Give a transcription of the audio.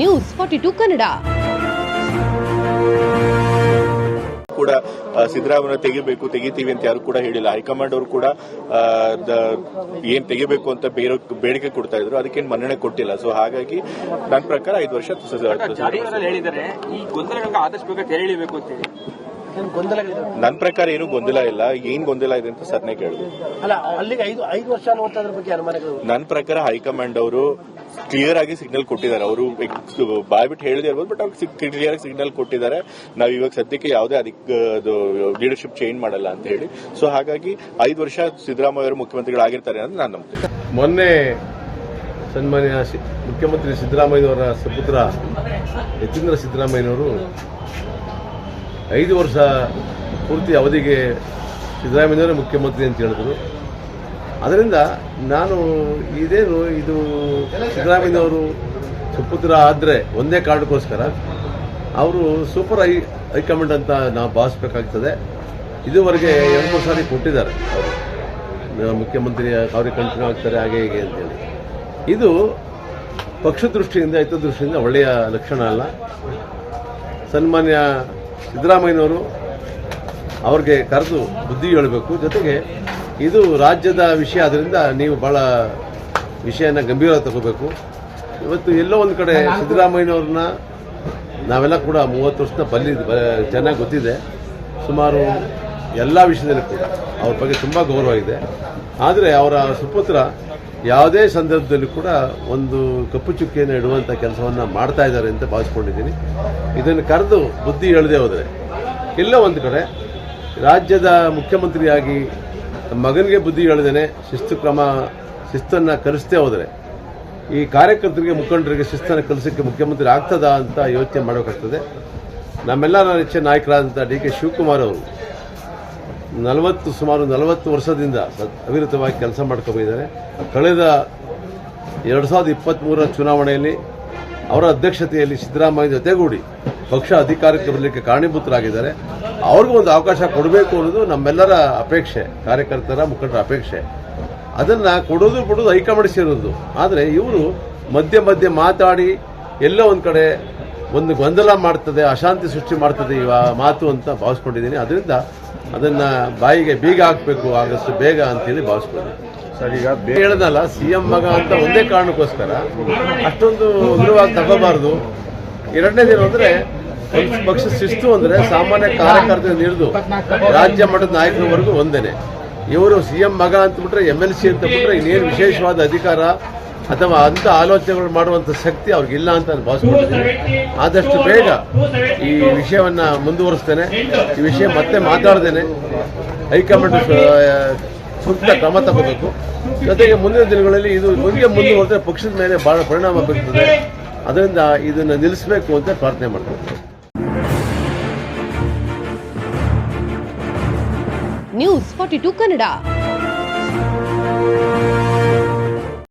News forty to Kannada ಕೂಡ ಸಿದ್ದರಾಮಯ್ಯ ತೆಗಿಬೇಕು ತೆಗಿತೀವಿ ಅಂತ ಯಾರು ಕೂಡ ಹೇಳಿಲ್ಲ. ಹೈಕಮಾಂಡ್ ಅವರು ಕೂಡ ಏನ್ ತೆಗಿಬೇಕು ಅಂತ ಬೇರೆ ಬೇಡಿಕೆ ಕೊಡ್ತಾ ಇದ್ರು. ಅದಕ್ಕೇನು ಮನ್ನಣೆ ಕೊಟ್ಟಿಲ್ಲ. ಸೊ ಹಾಗಾಗಿ ನನ್ನ ಪ್ರಕಾರ ಐದು ವರ್ಷ ಹೇಳಿದ್ದಾರೆ. ಈ ಗೊಂದಲಗಳಿಗೆ ಆದಷ್ಟು ಬೇಗ ತೆರೆ ಎಳಿಬೇಕು ಅಂತ ಹೇಳಿ. ಏನ್ ನನ್ನ ಪ್ರಕಾರ ಏನು ಗೊಂದಲ ಇಲ್ಲ. ಏನ್ ಗೊಂದಲ ಇದೆ ಅಂತ ಸರ್ನೆ ಕೇಳಿದ್ರು. ಅಲ್ಲ ಅಲ್ಲಿಗೆ ಐದು ಐದು ವರ್ಷ ಅನ್ನುವಂಥದ್ರ ಬಗ್ಗೆ ಅನುಮಾನಗಳು ನನ್ನ ಪ್ರಕಾರ ಹೈಕಮಾಂಡ್ ಅವರು ಕ್ಲಿಯರ್ ಆಗಿ ಸಿಗ್ನಲ್ ಕೊಟ್ಟಿದ್ದಾರೆ. ಅವರು ಬಾಯ್ಬಿಟ್ಟು ಹೇಳದೇ ಇರ್ಬೋದು ಬಟ್ ಅವ್ರಿಗೆ ಕ್ಲಿಯರ್ ಆಗಿ ಸಿಗ್ನಲ್ ಕೊಟ್ಟಿದ್ದಾರೆ. ನಾವು ಇವಾಗ ಸದ್ಯಕ್ಕೆ ಯಾವುದೇ ಅಧಿಕ ಲೀಡರ್ಶಿಪ್ ಚೇಂಜ್ ಮಾಡಲ್ಲ ಅಂತ ಹೇಳಿ. ಸೊ ಹಾಗಾಗಿ ಐದು ವರ್ಷ ಸಿದ್ದರಾಮಯ್ಯ ಅವರು ಮುಖ್ಯಮಂತ್ರಿಗಳಾಗಿರ್ತಾರೆ ಅಂತ ನಾನು ನಂಬ್ತೀನಿ. ಮೊನ್ನೆ ಸನ್ಮಾನ್ಯ ಮುಖ್ಯಮಂತ್ರಿ ಸಿದ್ದರಾಮಯ್ಯನವರ ಸುಪುತ್ರ ಯತೀಂದ್ರ ಸಿದ್ದರಾಮಯ್ಯನವರು ಐದು ವರ್ಷ ಪೂರ್ತಿ ಅವಧಿಗೆ ಸಿದ್ದರಾಮಯ್ಯನವರೇ ಮುಖ್ಯಮಂತ್ರಿ ಅಂತ ಹೇಳಿದ್ರು. ಅದರಿಂದ ನಾನು ಇದೇನು ಇದು ಸಿದ್ದರಾಮಯ್ಯನವರು ಸುಪುತ್ರ ಆದರೆ ಒಂದೇ ಕಾರಣಕ್ಕೋಸ್ಕರ ಅವರು ಸೂಪರ್ ಹೈ, ಹೈಕಮಾಂಡ್ ಅಂತ ನಾವು ಭಾವಿಸ್ಬೇಕಾಗ್ತದೆ. ಇದುವರೆಗೆ ಎರಡು, ಮೂರು ಸಾರಿ ಕೊಟ್ಟಿದ್ದಾರೆ ಅವರು. ಮುಖ್ಯಮಂತ್ರಿ ಅವ್ರಿಗೆ ಕಂಟಿನ್ಯೂ ಆಗ್ತಾರೆ, ಹಾಗೆ ಹೀಗೆ ಅಂತೇಳಿ. ಇದು ಪಕ್ಷ ದೃಷ್ಟಿಯಿಂದ ಹಿತದೃಷ್ಟಿಯಿಂದ ಒಳ್ಳೆಯ ಲಕ್ಷಣ ಅಲ್ಲ. ಸನ್ಮಾನ್ಯ ಸಿದ್ದರಾಮಯ್ಯನವರು ಅವ್ರಿಗೆ ಕರೆದು ಬುದ್ಧಿ ಹೇಳಬೇಕು. ಜೊತೆಗೆ ಇದು ರಾಜ್ಯದ ವಿಷಯ ಆದ್ದರಿಂದ ನೀವು ಬಹಳ ವಿಷಯನ ಗಂಭೀರವಾಗಿ ತಗೋಬೇಕು. ಇವತ್ತು ಎಲ್ಲೋ ಒಂದು ಕಡೆ ಸಿದ್ದರಾಮಯ್ಯನವ್ರನ್ನ ನಾವೆಲ್ಲ ಕೂಡ ಮೂವತ್ತು ವರ್ಷದ ಬಲ್ಲಿ ಚೆನ್ನಾಗಿ ಗೊತ್ತಿದೆ. ಸುಮಾರು ಎಲ್ಲ ವಿಷಯದಲ್ಲಿ ಕೂಡ ಅವ್ರ ಬಗ್ಗೆ ತುಂಬ ಗೌರವ ಇದೆ ಆದರೆ ಅವರ ಸುಪುತ್ರ ಯಾವುದೇ ಸಂದರ್ಭದಲ್ಲಿ ಕೂಡ ಒಂದು ಕಪ್ಪು ಚುಕ್ಕಿಯನ್ನು ಇಡುವಂಥ ಕೆಲಸವನ್ನು ಮಾಡ್ತಾ ಇದ್ದಾರೆ ಅಂತ ಭಾವಿಸ್ಕೊಂಡಿದ್ದೀನಿ. ಇದನ್ನು ಕರೆದು ಬುದ್ಧಿ ಹೇಳದೆ ಹೋದರೆ, ಎಲ್ಲೋ ಒಂದು ಕಡೆ ರಾಜ್ಯದ ಮುಖ್ಯಮಂತ್ರಿಯಾಗಿ ಮಗನಿಗೆ ಬುದ್ಧಿ ಹೇಳ್ದೇನೆ ಶಿಸ್ತು ಕ್ರಮ, ಶಿಸ್ತನ್ನು ಕಲಿಸ್ತೇ ಹೋದರೆ. ಈ ಕಾರ್ಯಕರ್ತರಿಗೆ, ಮುಖಂಡರಿಗೆ ಶಿಸ್ತನ್ನು ಕಲಿಸೋಕ್ಕೆ ಮುಖ್ಯಮಂತ್ರಿ ಆಗ್ತದಾ ಅಂತ ಯೋಚನೆ ಮಾಡಬೇಕಾಗ್ತದೆ. ನಮ್ಮೆಲ್ಲರ ನೆಚ್ಚಿನ ನಾಯಕರಾದಂಥ ಡಿ ಕೆ ಶಿವಕುಮಾರ್ ಅವರು ನಲವತ್ತು, ಸುಮಾರು ನಲವತ್ತು ವರ್ಷದಿಂದ ಅವಿರತವಾಗಿ ಕೆಲಸ ಮಾಡ್ಕೊಂಡಿದ್ದಾರೆ ಕಳೆದ ಎರಡು ಸಾವಿರದ ಇಪ್ಪತ್ತ್ಮೂರರ ಚುನಾವಣೆಯಲ್ಲಿ ಅವರ ಅಧ್ಯಕ್ಷತೆಯಲ್ಲಿ ಸಿದ್ದರಾಮಯ್ಯ ಜೊತೆಗೂಡಿ ಪಕ್ಷ ಅಧಿಕಾರಕ್ಕೆ ಬರಲಿಕ್ಕೆ ಕಾರಣೀಭೂತರಾಗಿದ್ದಾರೆ. ಅವ್ರಿಗೂ ಒಂದು ಅವಕಾಶ ಕೊಡಬೇಕು ಅನ್ನೋದು ನಮ್ಮೆಲ್ಲರ ಅಪೇಕ್ಷೆ, ಕಾರ್ಯಕರ್ತರ ಮುಖಂಡರ ಅಪೇಕ್ಷೆ. ಅದನ್ನು ಕೊಡೋದು ಬಿಡೋದು ಹೈಕಮಾಂಡ್ ಸೇರೋದು. ಆದರೆ ಇವರು ಮಧ್ಯೆ ಮಧ್ಯೆ ಮಾತಾಡಿ ಎಲ್ಲೋ ಒಂದು ಕಡೆ ಒಂದು ಗೊಂದಲ ಮಾಡ್ತದೆ, ಅಶಾಂತಿ ಸೃಷ್ಟಿ ಮಾಡ್ತದೆ ಈ ಮಾತು ಅಂತ ಭಾವಿಸ್ಕೊಂಡಿದ್ದೀನಿ. ಅದರಿಂದ ಅದನ್ನು ಬಾಯಿಗೆ ಬೀಗ ಹಾಕಬೇಕು ಆದಷ್ಟು ಬೇಗ ಅಂತೇಳಿ ಭಾವಿಸ್ಕೊಂಡಿದ್ದೀನಿ. ಸರ್, ಈಗ ಹೇಳದಲ್ಲ, ಸಿಎಂ ಮಗ ಅಂತ ಒಂದೇ ಕಾರಣಕ್ಕೋಸ್ಕರ ಅಷ್ಟೊಂದು ಉಗ್ರವಾಗಿ ತಗೋಬಾರ್ದು. ಎರಡನೇದೇನು ಅಂದ್ರೆ ಪಕ್ಷ ಶಿಸ್ತು ಅಂದ್ರೆ ಸಾಮಾನ್ಯ ಕಾರ್ಯಕರ್ತರಿಂದ ಹಿಡಿದು ರಾಜ್ಯ ಮಟ್ಟದ ನಾಯಕರವರೆಗೂ ಒಂದೇನೆ. ಇವರು ಸಿಎಂ ಮಗ ಅಂತ ಬಿಟ್ರೆ ಎಂ ಎಲ್ ಸಿ ಅಂತ ಬಿಟ್ರೆ ಇನ್ನೇನು ವಿಶೇಷವಾದ ಅಧಿಕಾರ ಅಥವಾ ಅಂತ ಆಲೋಚನೆಗಳು ಮಾಡುವಂತ ಶಕ್ತಿ ಅವ್ರಿಗಿಲ್ಲ ಅಂತ ನಾನು ಭಾವಿಸ್ಕೊಂಡಿದ್ದೀನಿ ಆದಷ್ಟು ಬೇಗ ಈ ವಿಷಯವನ್ನ ಮುಂದುವರಿಸ್ತೇನೆ. ಈ ವಿಷಯ ಮತ್ತೆ ಮಾತಾಡ್ದೇನೆ ಹೈಕಮಾಂಡ್ ಸ- ಸೂಕ್ತ ಕ್ರಮ ತಗೋಬೇಕು. ಜೊತೆಗೆ ಮುಂದಿನ ದಿನಗಳಲ್ಲಿ ಇದು ಮುಂದೆ ಮುಂದುವರೆದ್ರೆ ಪಕ್ಷದ ಮೇಲೆ ಬಹಳ ಪರಿಣಾಮ ಬೀರ್ತದೆ. ಅದರಿಂದ ಇದನ್ನು ನಿಲ್ಲಿಸಬೇಕು ಅಂತ ಪ್ರಾರ್ಥನೆ ಮಾಡ್ತೀನಿ ನ್ಯೂಸ್ ಫಾರ್ಟಿ ಟು ಕನ್ನಡ